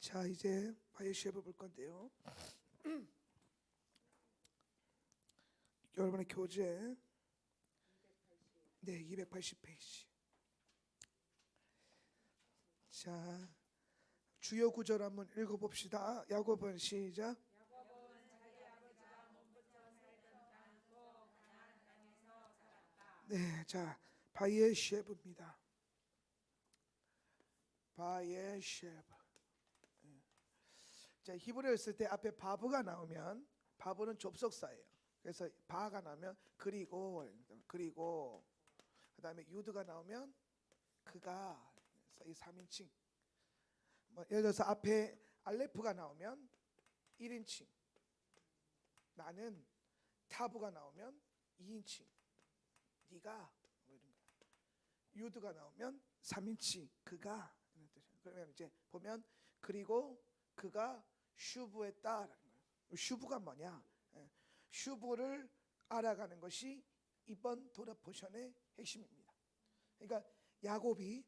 자 이제 바이오 시합을 볼 건데요. 여러분의 교재 네 280페이지. 자 주요 구절 한번 읽어봅시다. 야고본 시작. 네, 자 바이에쉐브입니다. 바이에쉐브. 예. 자 히브리어 쓸때 앞에 바브가 나오면 바브는 접속사예요. 그래서 바가 나오면 그리고 그리고 그다음에 유드가 나오면 그가 이 3인칭. 뭐 예를 들어서 앞에 알레프가 나오면 1인칭. 나는 타브가 나오면 2인칭. 네가 뭐. 유드가 나오면 3인칭. 그가. 그러면 이제 보면 그리고 그가 슈브했다라는 거예요. 슈브가 뭐냐? 예. 슈브를 알아가는 것이 이번 도라 포션의 핵심입니다. 그러니까 야곱이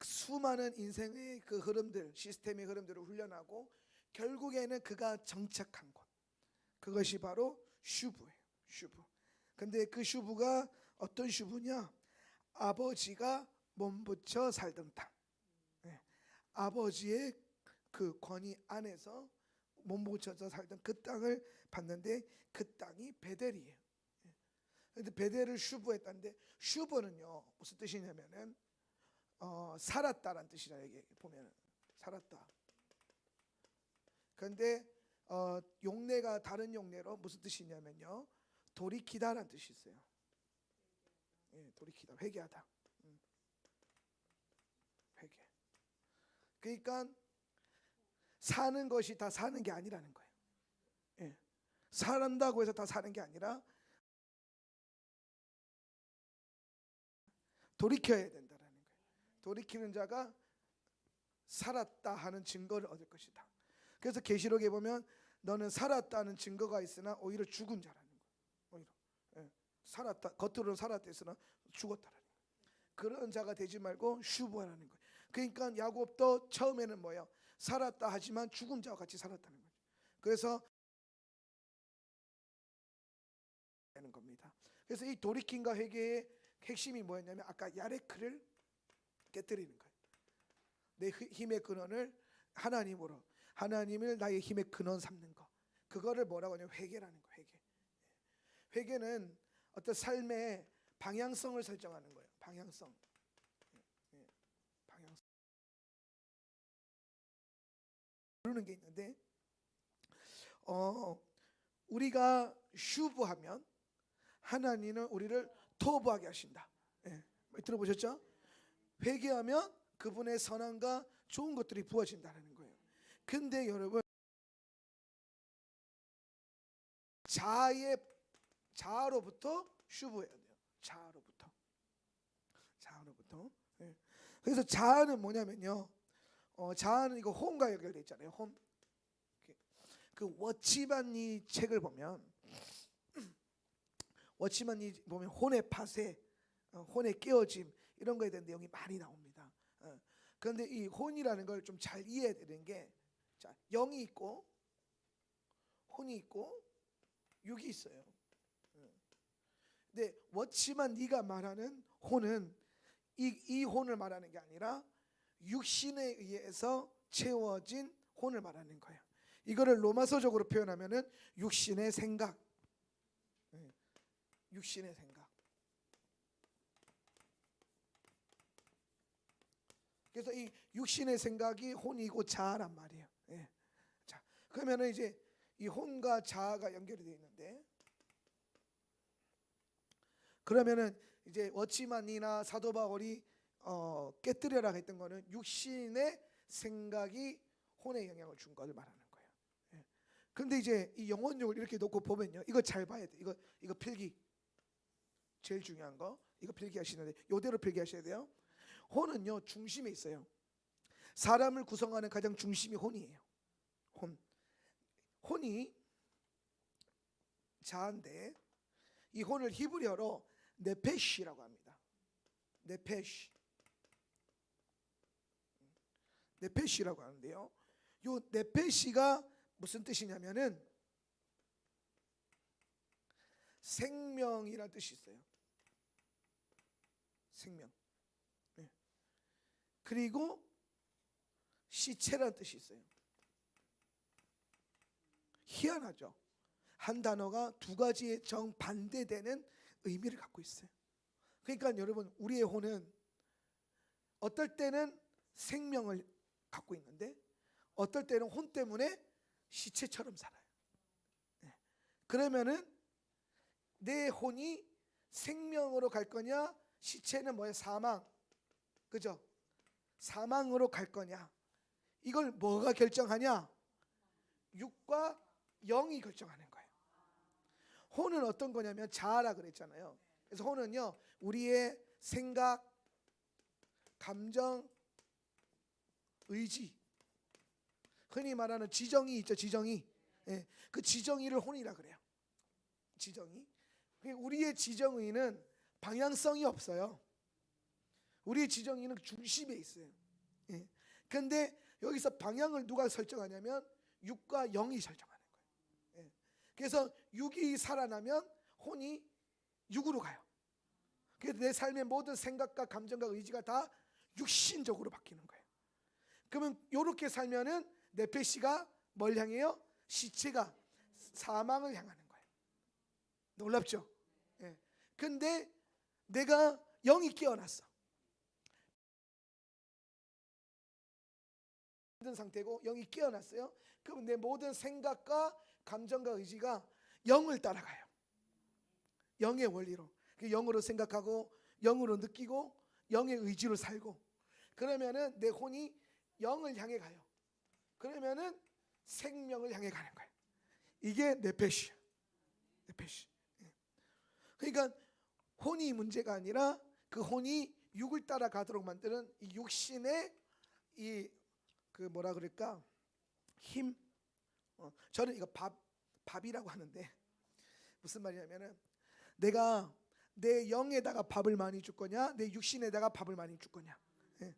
수많은 인생의 그 흐름들, 시스템의 흐름들을 훈련하고 결국에는 그가 정착한 곳. 그것이 바로 슈브예요. 슈브. 근데 그 슈브가 어떤 슈브냐? 아버지가 몸붙여 살던 땅. 예. 아버지의 그 권위 안에서 몸붙여서 살던 그 땅을 봤는데 그 땅이 베델이에요. 예. 근데 베델을 슈브했다는데 슈브는요 무슨 뜻이냐면은 어, 살았다라는 뜻이라 이게 보면은 살았다. 그런데 어, 용례가 다른 용례로 무슨 뜻이냐면요 돌이키다라는 뜻이 있어요. 예, 돌이키다, 회개하다. 음. 회개. 그러니까 사는 것이 다 사는 게 아니라는 거예요. 예. 살한다고 해서 다 사는 게 아니라 돌이켜야 된다라는 거예요. 돌이키는 자가 살았다 하는 증거를 얻을 것이다. 그래서 계시록에 보면 너는 살았다는 증거가 있으나 오히려 죽은 자라는 거예요. 오히려 예. 살았다 겉으로는 살았다 했으나 죽었다라는 거예요. 그런 자가 되지 말고 슈브하라는 거예요. 그러니까 야곱도 처음에는 뭐예요? 살았다 하지만 죽은 자와 같이 살았다는 거죠. 그래서 되는 겁니다. 그래서 이 돌이킴과 회개의 핵심이 뭐였냐면 아까 야레크를 깨뜨리는 거예요. 내 히- 힘의 근원을 하나님으로 하나님을 나의 힘의 근원 삼는 거. 그거를 뭐라고 하냐면 회개라는 거. 회개. 회개는 어떤 삶의 방향성을 설정하는 거예요. 방향성. 모르는 게 있는데 어 우리가 슈브하면 하나님은 우리를 토부하게 하신다. 예, 들어보셨죠? 회개하면 그분의 선함과 좋은 것들이 부어진다는 거예요. 근데 여러분 자아의 자아로부터 슈브해야 돼요. 자아로부터. 자아로부터. 예. 그래서 자아는 뭐냐면요. 어, 자아는 이거 혼과 연결돼 있잖아요. 혼. 그 워치만 이 책을 보면 워치만 이 보면 혼의 파쇄, 어, 혼의 깨어짐 이런 거에 대한 내용이 많이 나옵니다. 어. 그런데 이 혼이라는 걸 좀 잘 이해해야 되는 게 자, 영이 있고 혼이 있고 육이 있어요. 어. 근데 워치만 네가 말하는 혼은 이, 이 혼을 말하는 게 아니라 육신에 의해서 채워진 혼을 말하는 거예요. 이거를 로마서적으로 표현하면은 육신의 생각, 예, 육신의 생각. 그래서 이 육신의 생각이 혼이고 자아란 말이에요. 예. 자, 그러면은 이제 이 혼과 자아가 연결이 되어 있는데, 그러면은 이제 워치만이나 사도 바울이 어, 깨뜨려라 했던 거는 육신의 생각이 혼에 영향을 준 것을 말하는 거예요. 예. 근데 이제 이 영혼력을 이렇게 놓고 보면요, 이거 잘 봐야 돼. 이거 이거 필기 제일 중요한 거 이거 필기하시는데 요대로 필기하셔야 돼요. 혼은요 중심에 있어요. 사람을 구성하는 가장 중심이 혼이에요. 혼. 혼이 자인데 이 혼을 히브리어로 네페시라고 합니다. 네페시. 네페시라고 하는데요. 요 네페시가 무슨 뜻이냐면은 생명이라는 뜻이 있어요. 생명. 예. 그리고 시체라는 뜻이 있어요. 희한하죠. 한 단어가 두 가지의 정반대되는 의미를 갖고 있어요. 그러니까 여러분 우리의 혼은 어떨 때는 생명을 갖고 있는데 어떨 때는 혼 때문에 시체처럼 살아요. 예. 그러면은 내 혼이 생명으로 갈 거냐 시체는 뭐야? 사망. 그죠? 사망으로 갈 거냐. 이걸 뭐가 결정하냐? 육과 영이 결정하는 거예요. 혼은 어떤 거냐면 자아라 그랬잖아요. 그래서 혼은요 우리의 생각 감정 의지 흔히 말하는 지정이 있죠 지정이 예, 그 지정이를 혼이라 그래요 지정이 우리의 지정의는 방향성이 없어요. 우리의 지정의는 중심에 있어요. 예. 근데 여기서 방향을 누가 설정하냐면 육과 영이 설정하는 거예요. 예. 그래서 육이 살아나면 혼이 육으로 가요. 그래서 내 삶의 모든 생각과 감정과 의지가 다 육신적으로 바뀌는 거예요. 그러면 이렇게 살면은 네페시가 뭘 향해요? 시체가 사망을 향하는 거예요. 놀랍죠? 예. 근데 내가 영이 깨어났어. 모든 상태고 영이 깨어났어요. 그럼 내 모든 생각과 감정과 의지가 영을 따라가요. 영의 원리로. 그 영으로 생각하고 영으로 느끼고 영의 의지로 살고 그러면은 내 혼이 영을 향해 가요. 그러면은 생명을 향해 가는 거예요. 이게 네페시야. 네페시. 그러니까 혼이 문제가 아니라 그 혼이 육을 따라가도록 만드는 이 육신의 이 그 뭐라 그럴까 힘. 어, 저는 이거 밥 밥이라고 하는데 무슨 말이냐면은 내가 내 영에다가 밥을 많이 줄 거냐, 내 육신에다가 밥을 많이 줄 거냐. 예.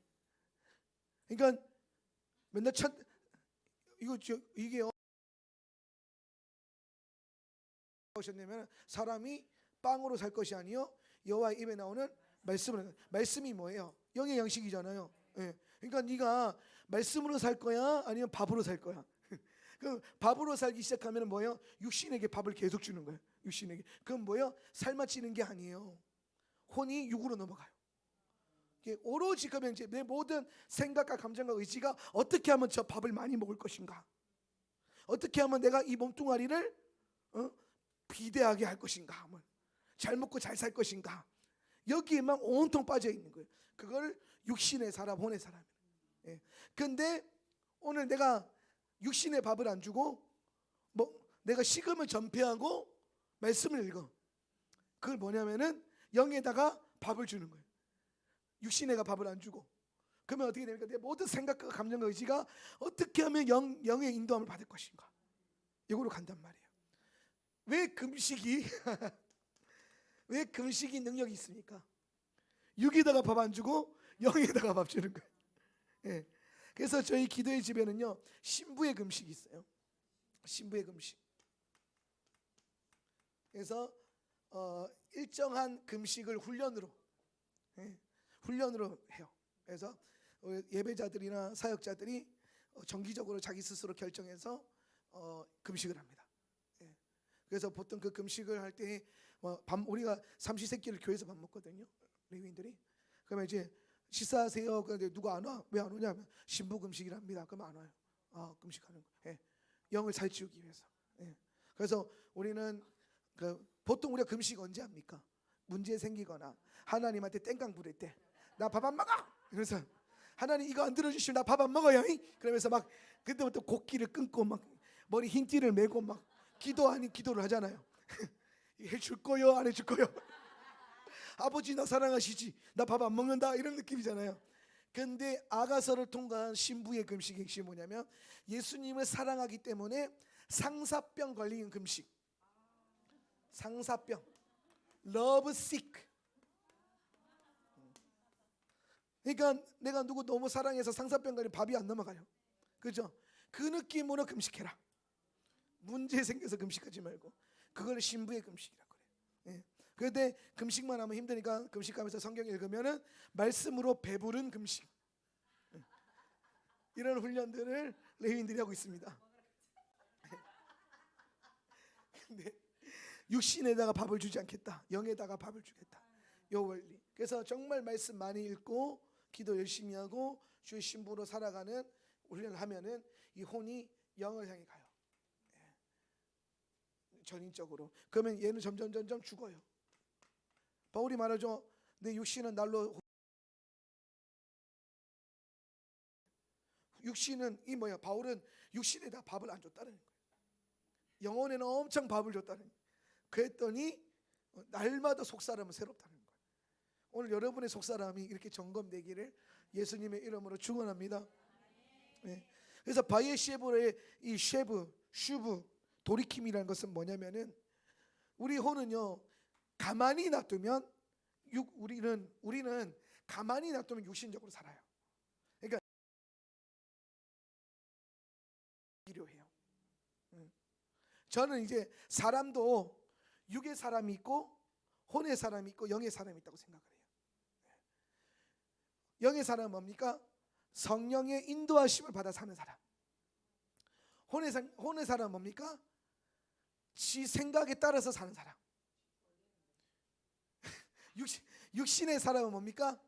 그러니까 맨날 첫 이거 저 이게 오셨냐면 사람이 빵으로 살 것이 아니요 여호와 입에 나오는 말씀으로 말씀이 뭐예요? 영의 양식이잖아요. 예. 그러니까 네가 말씀으로 살 거야 아니면 밥으로 살 거야. 그 밥으로 살기 시작하면 뭐예요? 육신에게 밥을 계속 주는 거예요. 육신에게. 그건 뭐예요? 삶아지는 게 아니에요. 혼이 육으로 넘어가요. 이게 오로지 그러면 이제 내 모든 생각과 감정과 의지가 어떻게 하면 저 밥을 많이 먹을 것인가? 어떻게 하면 내가 이 몸뚱아리를 어? 비대하게 할 것인가? 잘 먹고 잘 살 것인가? 여기에만 온통 빠져 있는 거예요. 그걸 육신의 사람, 혼의 사람. 예. 근데 오늘 내가 육신의 밥을 안 주고 뭐 내가 식음을 전폐하고 말씀을 읽어. 그걸 뭐냐면은 영에다가 밥을 주는 거예요. 육신에가 밥을 안 주고. 그러면 어떻게 됩니까? 내 모든 생각과 감정과 의지가 어떻게 하면 영, 영의 인도함을 받을 것인가? 이거로 간단 말이에요. 왜 금식이 왜 금식이 능력이 있습니까? 육에다가 밥 안 주고 영에다가 밥 주는 거예요. 예. 그래서 저희 기도의 집에는요 신부의 금식이 있어요. 신부의 금식. 그래서 어, 일정한 금식을 훈련으로 예, 훈련으로 해요. 그래서 어, 예배자들이나 사역자들이 어, 정기적으로 자기 스스로 결정해서 어, 금식을 합니다. 예. 그래서 보통 그 금식을 할때 어, 밥 우리가 삼시세끼를 교회에서 밥 먹거든요. 레위인들이. 그러면 이제 식사하세요. 그런데 누가 안 와? 왜 안 오냐 면 신부 금식이랍니다. 그럼 안 와요. 아 금식하는 거. 예. 영을 살찌우기 위해서. 예. 그래서 우리는 그 보통 우리가 금식 언제 합니까? 문제 생기거나 하나님한테 땡깡 부릴 때 나 밥 안 먹어. 그래서 하나님 이거 안 들어주시면 나 밥 안 먹어요. 그러면서 막 그때부터 곡기를 끊고 막 머리 흰 띠를 메고 막 기도 아닌 기도를 하잖아요. 해줄 거요 안 해줄 거요. 아버지 나 사랑하시지 나 밥 안 먹는다 이런 느낌이잖아요. 근데 아가서를 통과한 신부의 금식의 핵심이 뭐냐면 예수님을 사랑하기 때문에 상사병 걸린 금식. 상사병. love sick. 그러니까 내가 누구 너무 사랑해서 상사병 걸리 밥이 안 넘어가요. 그죠? 그 느낌으로 금식해라. 문제 생겨서 금식하지 말고 그걸 신부의 금식이라 그래. 예. 그런데 금식만 하면 힘드니까 금식하면서 성경 읽으면은 말씀으로 배부른 금식. 예. 이런 훈련들을 레위인들이 하고 있습니다. 근데 육신에다가 밥을 주지 않겠다. 영에다가 밥을 주겠다. 요 원리. 그래서 정말 말씀 많이 읽고 기도 열심히 하고 주의 신부로 살아가는 훈련을 하면은 이 혼이 영을 향해 가요. 예. 전인적으로. 그러면 얘는 점점 점점 죽어요. 바울이 말하죠. 내 육신은 날로 육신은 이 뭐야? 바울은 육신에다 밥을 안 줬다는 거예요. 영혼에는 엄청 밥을 줬다는 거예요. 그랬더니 어, 날마다 속사람은 새롭다는 거예요. 오늘 여러분의 속사람이 이렇게 점검되기를 예수님의 이름으로 축원합니다. 네. 그래서 바이에 쉐브의 이 쉐브, 슈브, 도리킴이라는 것은 뭐냐면은 우리 혼은요 가만히 놔두면 육 우리는 우리는 가만히 놔두면 육신적으로 살아요. 그러니까 필요해요. 음. 저는 이제 사람도 육의 사람이 있고 혼의 사람이 있고 영의 사람이 있다고 생각을 해요. 네. 영의 사람은 뭡니까? 성령의 인도하심을 받아 사는 사람. 혼의, 사, 혼의 사람은 뭡니까? 지 생각에 따라서 사는 사람. 육신, 육신의 사람은 뭡니까?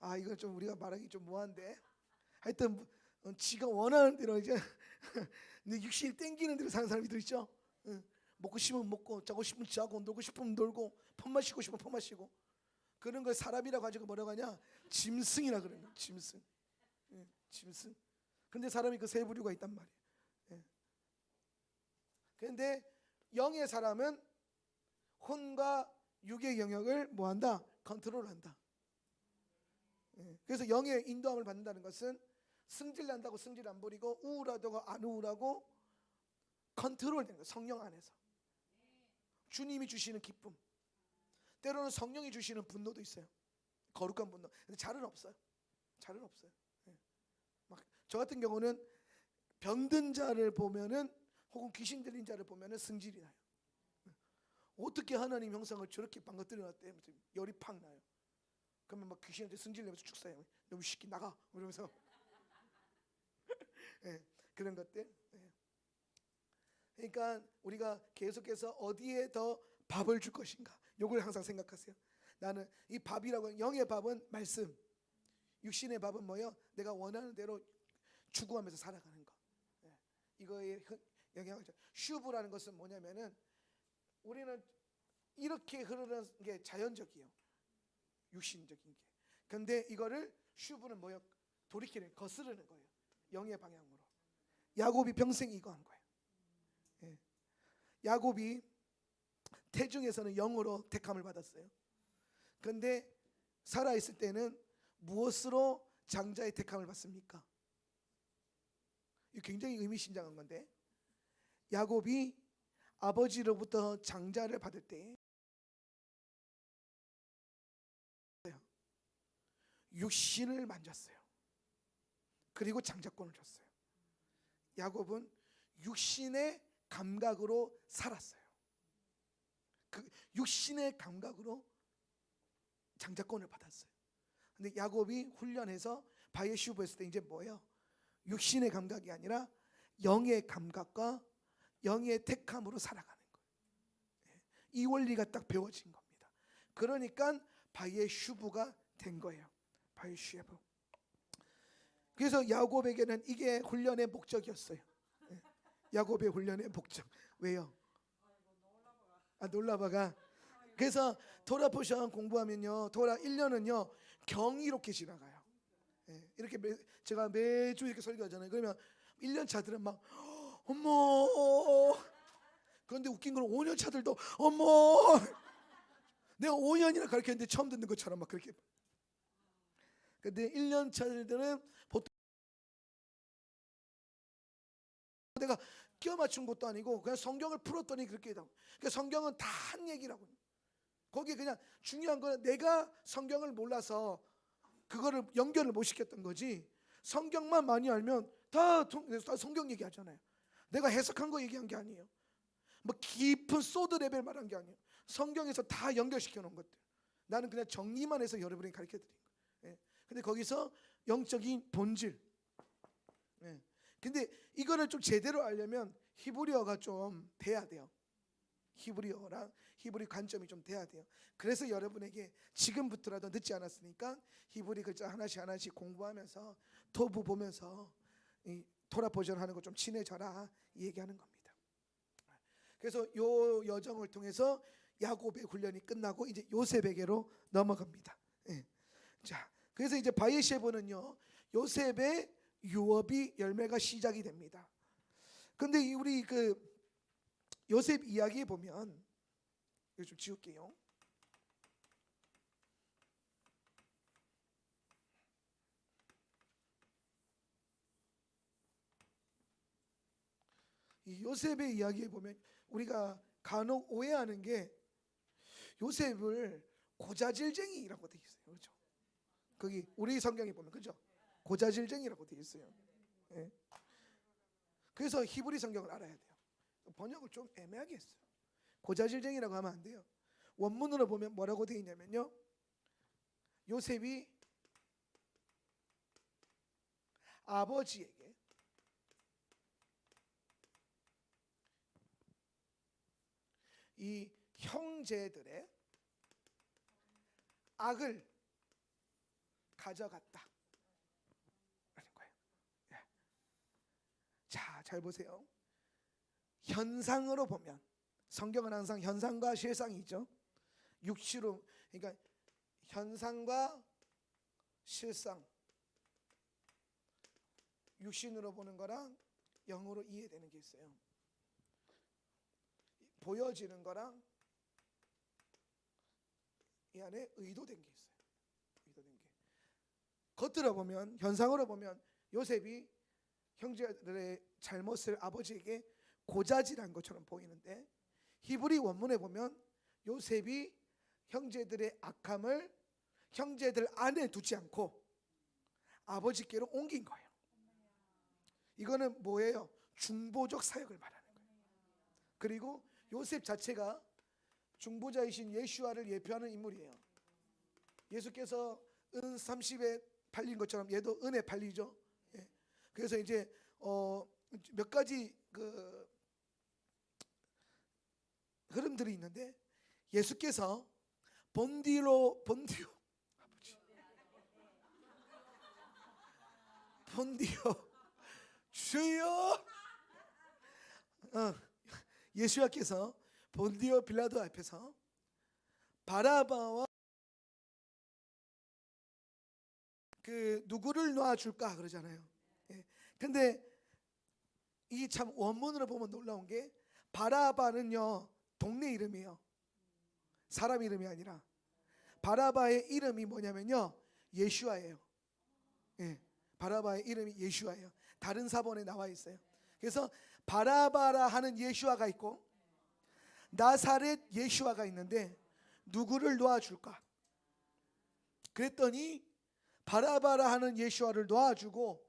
아 이거 좀 우리가 말하기 좀 뭐한데 하여튼 어, 지가 원하는 대로 이제 육신이 땡기는 대로 사는 사람이 있죠. 응. 먹고 싶으면 먹고 자고 싶으면 자고 놀고 싶으면 놀고 폰 마시고 싶으면 폰 마시고 그런 걸 사람이라고 가지고 뭐라고 하냐? 짐승이라 그러는 거야 짐승. 예, 짐승. 근데 사람이 그 세 부류가 있단 말이에요. 예. 그런데 영의 사람은 혼과 육의 영역을 뭐한다? 컨트롤한다. 예. 그래서 영의 인도함을 받는다는 것은 승질난다고 승질 안 부리고 우울하다고 안 우울하고 컨트롤되는 거예요 성령 안에서. 주님이 주시는 기쁨 때로는 성령이 주시는 분노도 있어요. 거룩한 분노. 근데 잘은 없어요. 잘은 없어요. 예. 막저 같은 경우는 병든 자를 보면은 혹은 귀신 들린 자를 보면은 승질이 나요. 예. 어떻게 하나님 형상을 저렇게 방긋들여 놨대? 열이 팍 나요. 그러면 막 귀신한테 승질 내면서 축사해요 너무 시키 나가. 이러면서. 예, 그런 것들. 예. 그러니까 우리가 계속해서 어디에 더 밥을 줄 것인가 요걸 항상 생각하세요. 나는 이 밥이라고 영의 밥은 말씀 육신의 밥은 뭐요? 내가 원하는 대로 추구하면서 살아가는 거. 예. 이거에 흔- 영향을 줘. 슈브라는 것은 뭐냐면은 우리는 이렇게 흐르는 게 자연적이에요. 육신적인 게. 근데 이거를 슈브는 뭐요? 돌이키는 거스르는 거예요. 영의 방향으로. 야곱이 평생 이거 한 거예요. 예. 야곱이 태중에서는 영으로 택함을 받았어요. 그런데 살아 있을 때는 무엇으로 장자의 택함을 받습니까? 이 굉장히 의미심장한 건데 야곱이 아버지로부터 장자를 받을 때 육신을 만졌어요. 그리고 장자권을 줬어요. 야곱은 육신의 감각으로 살았어요. 그 육신의 감각으로 장자권을 받았어요. 근데 야곱이 훈련해서 바예슈브 했을 때 이제 뭐예요? 육신의 감각이 아니라 영의 감각과 영의 택함으로 살아가는 거예요. 예. 이 원리가 딱 배워진 겁니다. 그러니까 바예슈브가 된 거예요. 바예슈브. 그래서 야곱에게는 이게 훈련의 목적이었어요. 예. 야곱의 훈련의 목적. 왜요? 아 놀라봐가. 그래서 토라 포션 공부하면요, 토라 1년은요 경이롭게 지나가요. 예, 이렇게 매, 제가 매주 이렇게 설교하잖아요. 그러면 1년 차들은 막 어머. 그런데 웃긴 건 5년 차들도 어머. 내가 5년이나 가르쳤는데 처음 듣는 것처럼 막 그렇게. 근데 1년 차들은 보통 내가 끼워 맞춘 것도 아니고 그냥 성경을 풀었더니 그렇게 되고. 그러니까 성경은 다 한 얘기라고. 거기 그냥 중요한 거는 내가 성경을 몰라서 그거를 연결을 못 시켰던 거지. 성경만 많이 알면 다, 성경 얘기하잖아요. 내가 해석한 거 얘기한 게 아니에요. 뭐 깊은 소드 레벨 말한 게 아니에요. 성경에서 다 연결시켜 놓은 것들. 나는 그냥 정리만 해서 여러분에게 가르쳐 드린 거예요. 예. 근데 거기서 영적인 본질. 예. 근데 이거를 좀 제대로 알려면 히브리어가 좀 돼야 돼요. 히브리어랑 히브리 관점이 좀 돼야 돼요. 그래서 여러분에게 지금부터라도 늦지 않았으니까 히브리 글자 하나씩 하나씩 공부하면서 토부 보면서 이 토라 버전 하는 거 좀 친해져라 이 얘기하는 겁니다. 그래서 요 여정을 통해서 야곱의 훈련이 끝나고 이제 요셉에게로 넘어갑니다. 예. 자, 그래서 이제 바이셰보는요 요셉의 유업이 열매가 시작이 됩니다. 근데 이 우리 그 요셉 이야기에 보면 이거 좀 지울게요. 이 요셉의 이야기에 보면 우리가 간혹 오해하는 게 요셉을 고자질쟁이라고 돼 있어요. 그렇죠? 거기 우리 성경에 보면 그죠? 고자질쟁이라고 돼 있어요. 예. 그래서 히브리 성경을 알아야 돼요. 번역을 좀 애매하게 했어요. 고자질쟁이라고 하면 안 돼요. 원문으로 보면 뭐라고 돼 있냐면요. 요셉이 아버지에게 이 형제들의 악을 가져갔다. 라는 거예요. 예. 자, 잘 보세요. 현상으로 보면 성경은 항상 현상과 실상이 있죠. 육시로 그러니까 현상과 실상 육신으로 보는 거랑 영으로 이해되는 게 있어요. 보여지는 거랑 이 안에 의도된 게 있어요. 의도된 게. 겉으로 보면 현상으로 보면 요셉이 형제들의 잘못을 아버지에게 고자질한 것처럼 보이는데 히브리 원문에 보면 요셉이 형제들의 악함을 형제들 안에 두지 않고 아버지께로 옮긴 거예요. 이거는 뭐예요? 중보적 사역을 말하는 거예요. 그리고 요셉 자체가 중보자이신 예슈아를 예표하는 인물이에요. 예수께서 은 30에 팔린 것처럼 얘도 은에 팔리죠. 예. 그래서 이제 어, 몇 가지 그 흐름들이 있는데 예수께서 본디로 본디오 아버지 본디오 주여 어, 예수야께서 본디오 빌라도 앞에서 바라바와 그 누구를 놔줄까 그러잖아요. 예. 근데 이 참 원문으로 보면 놀라운 게 바라바는요 동네 이름이에요. 사람 이름이 아니라 바라바의 이름이 뭐냐면요 예슈아예요. 예, 바라바의 이름이 예슈아예요. 다른 사본에 나와 있어요. 그래서 바라바라 하는 예슈아가 있고 나사렛 예슈아가 있는데 누구를 놓아줄까? 그랬더니 바라바라 하는 예슈아를 놓아주고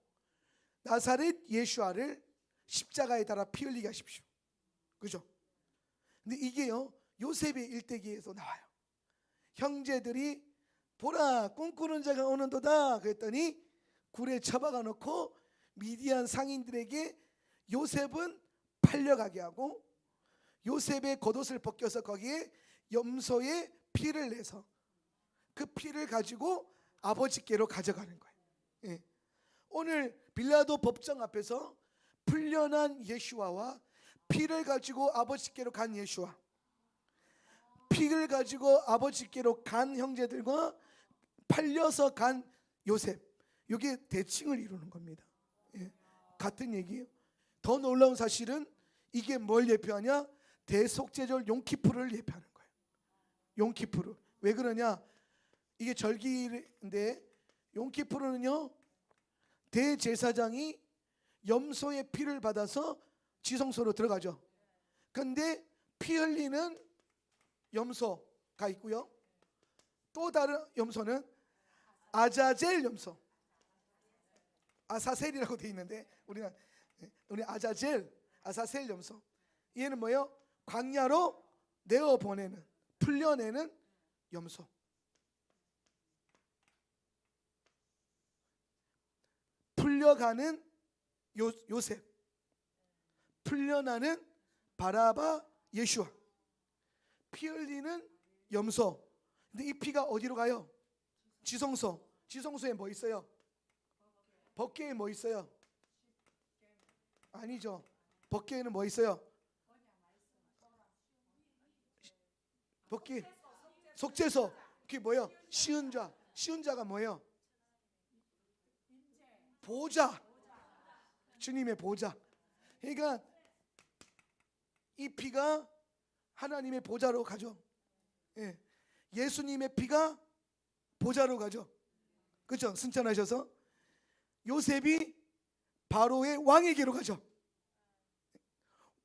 나사렛 예슈아를 십자가에 달아 피 흘리게 하십시오. 그죠? 근데 이게요 요셉의 일대기에서 나와요. 형제들이 보라 꿈꾸는 자가 오는도다 그랬더니 굴에 처박아 놓고 미디안 상인들에게 요셉은 팔려가게 하고 요셉의 겉옷을 벗겨서 거기에 염소의 피를 내서 그 피를 가지고 아버지께로 가져가는 거예요. 예. 오늘 빌라도 법정 앞에서 풀려난 예슈아와 피를 가지고 아버지께로 간 예슈아, 피를 가지고 아버지께로 간 형제들과 팔려서 간 요셉, 이게 대칭을 이루는 겁니다. 예. 같은 얘기예요. 더 놀라운 사실은 이게 뭘 예표하냐? 대속제절 용키푸르를 예표하는 거예요. 용키푸르. 왜 그러냐? 이게 절기인데 용키푸르는요 대제사장이 염소의 피를 받아서 지성소로 들어가죠. 근데 피 흘리는 염소가 있고요. 또 다른 염소는 아자젤 염소. 아사셀이라고 돼 있는데 우리는 우리 아자젤 아사셀 염소. 얘는 뭐요? 광야로 내어 보내는 풀려내는 염소. 풀려가는 요, 요셉. 풀려나는 바라바 예슈아. 피 흘리는 염소. 근데 이 피가 어디로 가요? 지성소. 지성소에 뭐 있어요? 법계에 뭐 있어요? 아니죠. 법계에는 뭐 있어요? 법계 속죄소. 그게 뭐예요? 시은 자. 시은 자가 뭐예요? 보좌. 주님의 보좌. 그러니까 이 피가 하나님의 보좌로 가죠. 예. 예수님의 피가 보좌로 가죠. 그렇죠? 승천하셔서 요셉이 바로의 왕에게로 가죠.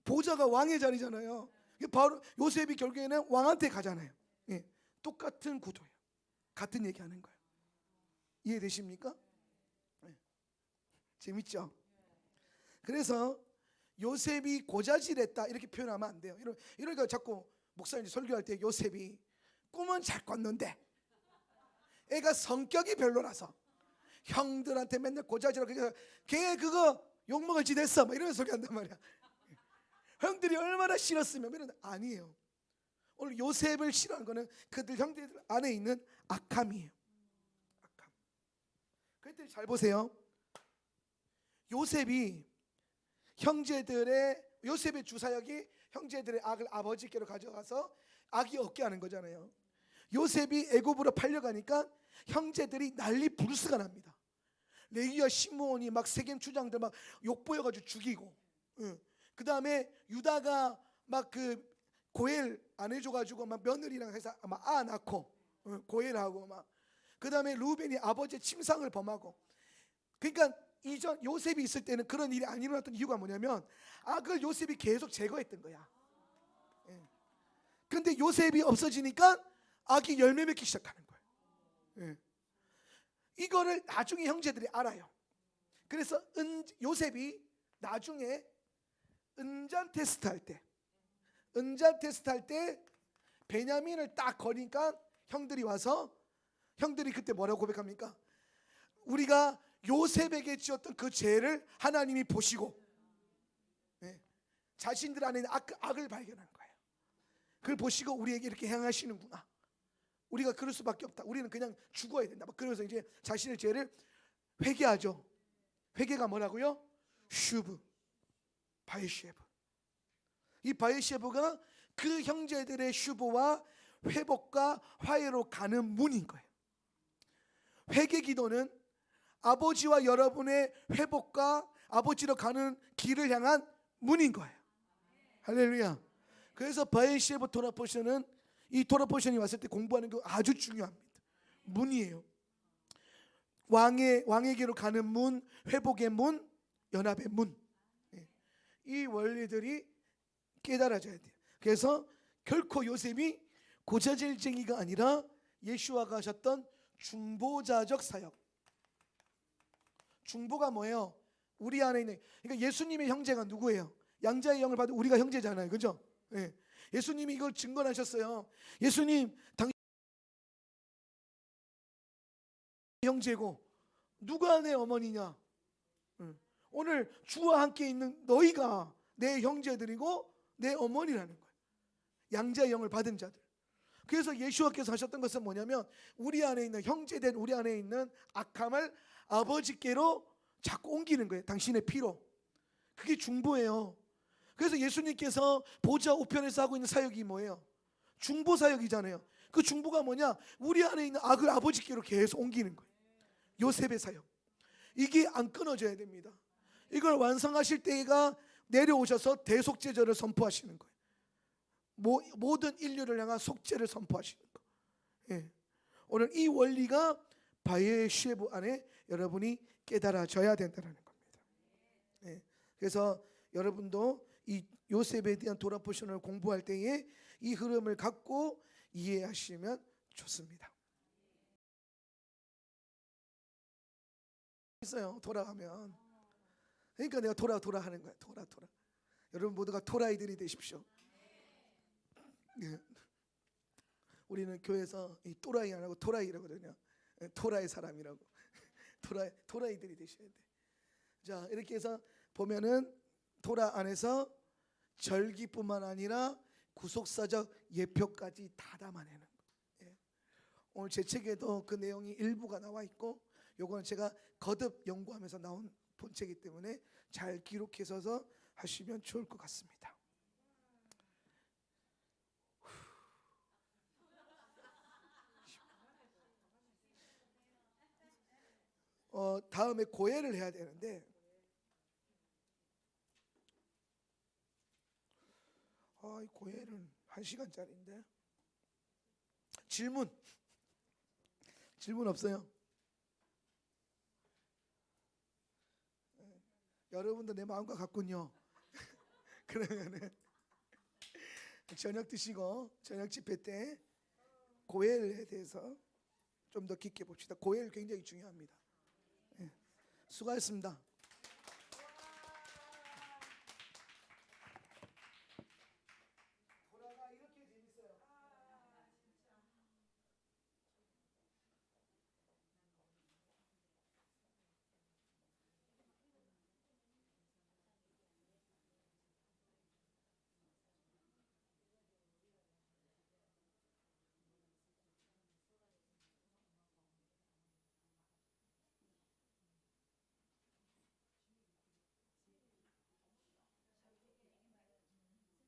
보좌가 왕의 자리잖아요. 바로 요셉이 결국에는 왕한테 가잖아요. 예. 똑같은 구도예요. 같은 얘기하는 거예요. 이해되십니까? 예. 재밌죠? 그래서 요셉이 고자질했다 이렇게 표현하면 안 돼요. 이러, 이러니까 자꾸 목사님 설교할 때 요셉이 꿈은 잘 꿨는데 애가 성격이 별로라서 형들한테 맨날 고자질하고 걔 그거 욕먹을 짓 했어 막 이런 소리 한단 말이야. 형들이 얼마나 싫었으면 이런 아니에요. 오늘 요셉을 싫어하는 거는 그들 형제들 안에 있는 악함이에요. 악함. 그랬더니 잘 보세요. 요셉이 형제들의 요셉의 주사역이 형제들의 악을 아버지께로 가져가서 악이 없게 하는 거잖아요. 요셉이 애굽으로 팔려가니까 형제들이 난리 부르스가 납니다. 레위와 시므온이 막 세겜 추장들 막 욕보여가지고 죽이고, 그 다음에 유다가 막 그 고엘 안 해줘가지고 막 며느리랑 해서 막아 낳고 응, 고엘하고 막, 그 다음에 루벤이 아버지의 침상을 범하고, 그러니까 이전 요셉이 있을 때는 그런 일이 안 일어났던 이유가 뭐냐면 악을 요셉이 계속 제거했던 거야. 예. 근데 요셉이 없어지니까 악이 열매 맺기 시작하는 거예요. 예. 이거를 나중에 형제들이 알아요. 그래서 은, 요셉이 나중에 은잔 테스트 할 때, 은잔 테스트 할 때 베냐민을 딱 거니까 형들이 와서 형들이 그때 뭐라고 고백합니까? 우리가 요셉에게 지었던 그 죄를 하나님이 보시고 예, 자신들 안에 있는 악, 악을 발견한 거예요. 그걸 보시고 우리에게 이렇게 행하시는구나. 우리가 그럴 수밖에 없다. 우리는 그냥 죽어야 된다. 막 그러면서 이제 자신의 죄를 회개하죠. 회개가 뭐라고요? 슈브, 바이셰브. 이 바이셰브가 그 형제들의 슈브와 회복과 화해로 가는 문인 거예요. 회개 기도는 아버지와 여러분의 회복과 아버지로 가는 길을 향한 문인 거예요. 할렐루야. 그래서 바이셰브 토라포션은 이 토라포션이 왔을 때 공부하는 게 아주 중요합니다. 문이에요. 왕의 왕에게로 가는 문, 회복의 문, 연합의 문. 예. 이 원리들이 깨달아져야 돼요. 그래서 결코 요셉이 고자질쟁이가 아니라 예수와가 하셨던 중보자적 사역. 중보가 뭐예요? 우리 안에 있는 그러니까 예수님의 형제가 누구예요? 양자의 영을 받은 우리가 형제잖아요. 그죠? 예. 예수님이 이걸 증거하셨어요. 예수님 당신 형제고 누가 내 어머니냐? 응. 오늘 주와 함께 있는 너희가 내 형제들이고 내 어머니라는 거예요. 양자의 영을 받은 자들. 그래서 예수와께서 하셨던 것은 뭐냐면 우리 안에 있는 형제된 우리 안에 있는 악함을 아버지께로 자꾸 옮기는 거예요. 당신의 피로. 그게 중보예요. 그래서 예수님께서 보좌 우편에서 하고 있는 사역이 뭐예요? 중보 사역이잖아요. 그 중보가 뭐냐? 우리 안에 있는 악을 아버지께로 계속 옮기는 거예요. 요셉의 사역. 이게 안 끊어져야 됩니다. 이걸 완성하실 때가 내려오셔서 대속제절을 선포하시는 거예요. 모, 모든 인류를 향한 속죄를 선포하시는 거. 예. 오늘 이 원리가 바이의 쉐브 안에 여러분이 깨달아져야 된다는 겁니다. 예. 그래서 여러분도 이 요셉에 대한 도라포션을 공부할 때에 이 흐름을 갖고 이해하시면 좋습니다. 있어요. 돌아가면. 그러니까 내가 돌아 돌아 하는 거야. 돌아 돌아. 여러분 모두가 토라이들이 되십시오. 예. 우리는 교회에서 이 또라이 안 하고 토라이라거든요. 예, 토라이 사람이라고. 토라이 토라이들이 되셔야 돼. 자 이렇게 해서 보면은 토라 안에서 절기뿐만 아니라 구속사적 예표까지 다 담아내는 거. 예. 오늘 제 책에도 그 내용이 일부가 나와 있고 요거는 제가 거듭 연구하면서 나온 본책이기 때문에 잘 기록해서 하시면 좋을 것 같습니다. 어 다음에 고해를 해야 되는데 아 이 고해는 한 시간짜리인데 질문 질문 없어요? 네. 여러분도 내 마음과 같군요. 그러면은 저녁 드시고 저녁 집회 때 고해에 대해서 좀 더 깊게 봅시다. 고해 굉장히 중요합니다. 예. 수고하셨습니다.